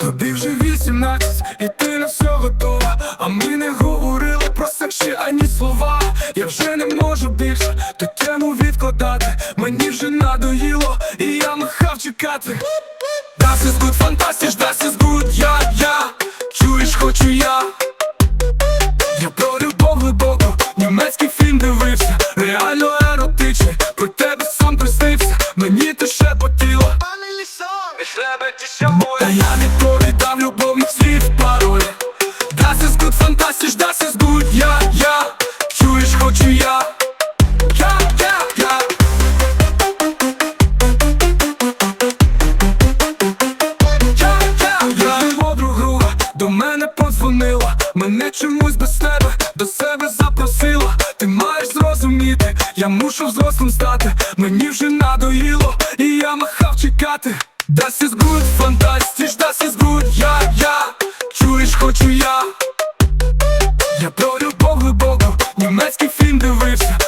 Тобі вже 18, і ти на все готова. А ми не говорили про секс ще ані слова. Я вже не можу більше ту тему відкладати. Мені вже надоїло, і я махав чекати. Das ist gut, fantastisch, das Мені ти шепотіло Та я відповідав любовних слів пароль Das ist gut, fantastisch, das ist gut, я, я Чуєш, хочу я. Я, я, я Я, я, я подруга до мене подзвонила Мене чомусь без тебе до себе зрозуміти, я мушу взрослим стати. Мені вже надоїло, і я махав чекати. Das ist gut, fantastisch, das ist gut, я, я. Чуєш, хочу я. Я про любов глибоко, німецький фільм дивився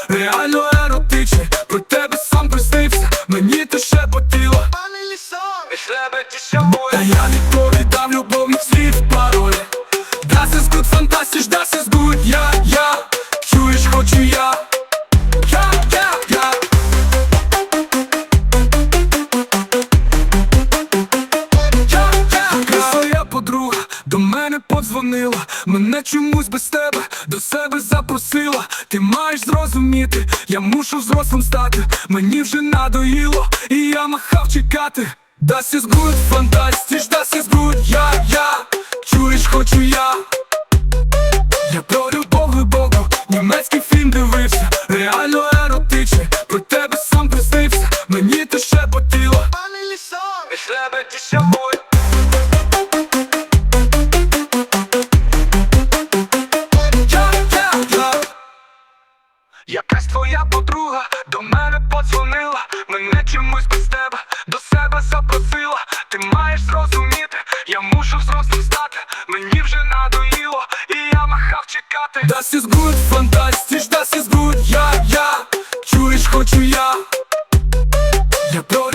до мене подзвонила Мене чомусь без тебе до себе запросила. Ти маєш зрозуміти, я мушу взрослим стати. Мені вже надоїло, і я махав чекати. Das ist gut, fantastisch, das ist gut, я, я Чуєш, хочу я. Я про любов глибоку, німецький фільм дивився. Реально еротичний, про тебе сам приснився. Мені ти шепотіло Я, мене подзвонила, мене чомусь без тебе до себе запросила. Ти маєш зрозуміти, я мушу взрослим стати. Мені вже надоїло, і я махав чекати. Das ist gut, fantastisch, das ist gut, я, я Чуєш, хочу я. Я про